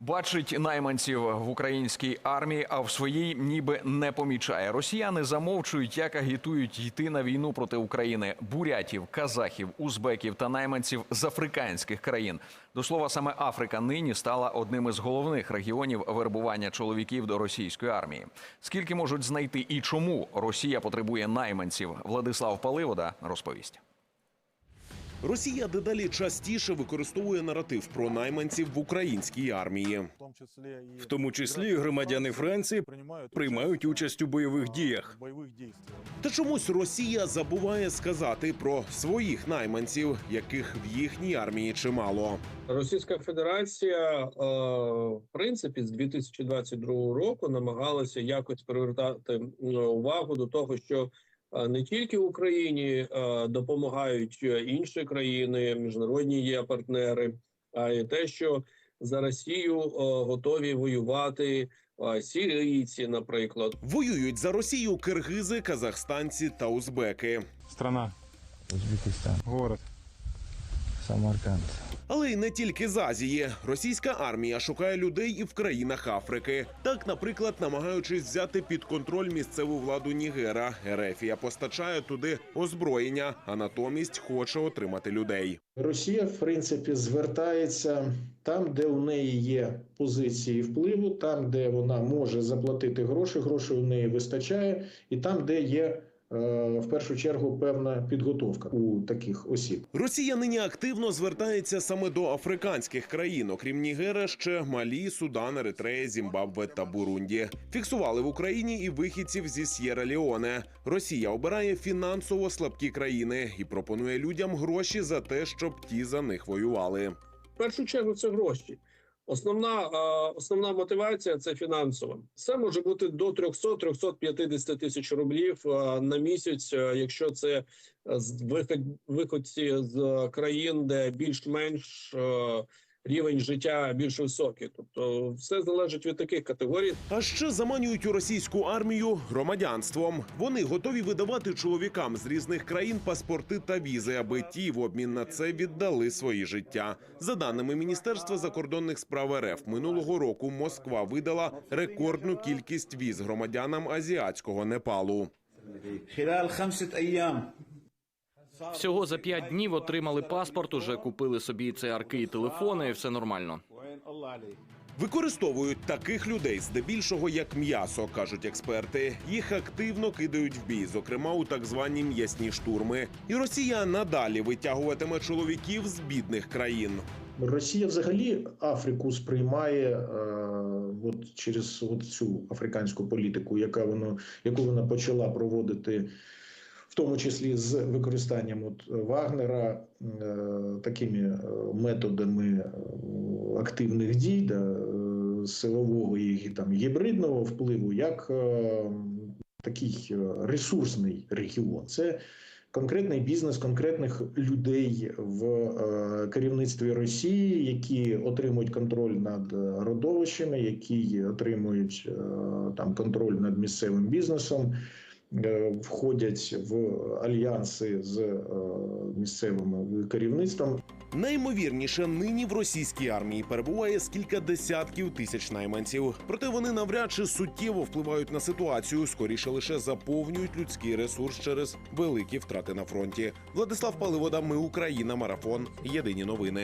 Бачить найманців в українській армії, а в своїй ніби не помічає. Росіяни замовчують, як агітують йти на війну проти України бурятів, казахів, узбеків та найманців з африканських країн. До слова, саме Африка нині стала одним із головних регіонів вербування чоловіків до російської армії. Скільки можуть знайти і чому Росія потребує найманців? Владислав Паливода розповість. Росія дедалі частіше використовує наратив про найманців в українській армії. В тому числі громадяни Франції приймають участь у бойових діях. Та чомусь Росія забуває сказати про своїх найманців, яких в їхній армії чимало. Російська Федерація, е, в принципі, з 2022 року намагалася якось привертати е, увагу до того, що не тільки Україні е, допомагають е, інші країни, міжнародні є партнери, а й те, що за Росію готові воювати сирійці, наприклад. Воюють за Росію киргизи, казахстанці та узбеки. Страна, Узбекистан, город. Самарканд. Але й не тільки з Азії. Російська армія шукає людей і в країнах Африки. Так, наприклад, намагаючись взяти під контроль місцеву владу Нігера, Ерефія постачає туди озброєння, а натомість хоче отримати людей. Росія, в принципі, звертається там, де у неї є позиції впливу, там, де вона може заплатити гроші, грошей у неї вистачає, і там, де є в першу чергу певна підготовка у таких осіб. Росія нині активно звертається саме до африканських країн, окрім Нігера, ще Малі, Судан, Еритрея, Зімбабве та Бурунді. Фіксували в Україні і вихідців зі С'єра Ліоне. Росія обирає фінансово слабкі країни і пропонує людям гроші за те, щоб ті за них воювали. В першу чергу це гроші. Основна, е, основна мотивація це фінансова. Це може бути до 300-350 тисяч рублів е, на місяць, е, якщо це е, виходці з країн, де більш-менш е, рівень життя більш високий. Тобто, все залежить від таких категорій. А ще заманюють у російську армію громадянством. Вони готові видавати чоловікам з різних країн паспорти та візи, аби ті в обмін на це віддали свої життя. За даними Міністерства закордонних справ РФ, минулого року Москва видала рекордну кількість віз громадянам азіатського Непалу. Всього за п'ять днів отримали паспорт, уже купили собі циарки і телефони, і все нормально. Використовують таких людей здебільшого як м'ясо, кажуть експерти. Їх активно кидають в бій, зокрема у так звані м'ясні штурми. І Росія надалі витягуватиме чоловіків з бідних країн. Росія взагалі Африку сприймає е, от через от цю африканську політику, яка воно яку вона почала проводити тому числі з використанням от Вагнера, е, такими е, методами е, активних дій, да, е, силового і там гібридного впливу, як е, такий е, ресурсний регіон. Це конкретний бізнес конкретних людей в е, керівництві Росії, які отримують контроль над е, родовищами, які отримують е, там контроль над місцевим бізнесом. Е, Входять в альянси з е, місцевим керівництвом. Найімовірніше, нині в російській армії перебуває з кілька десятків тисяч найманців. Проте вони навряд чи суттєво впливають на ситуацію, скоріше лише заповнюють людський ресурс через великі втрати на фронті. Владислав Паливода, ми Україна, марафон. Єдині новини.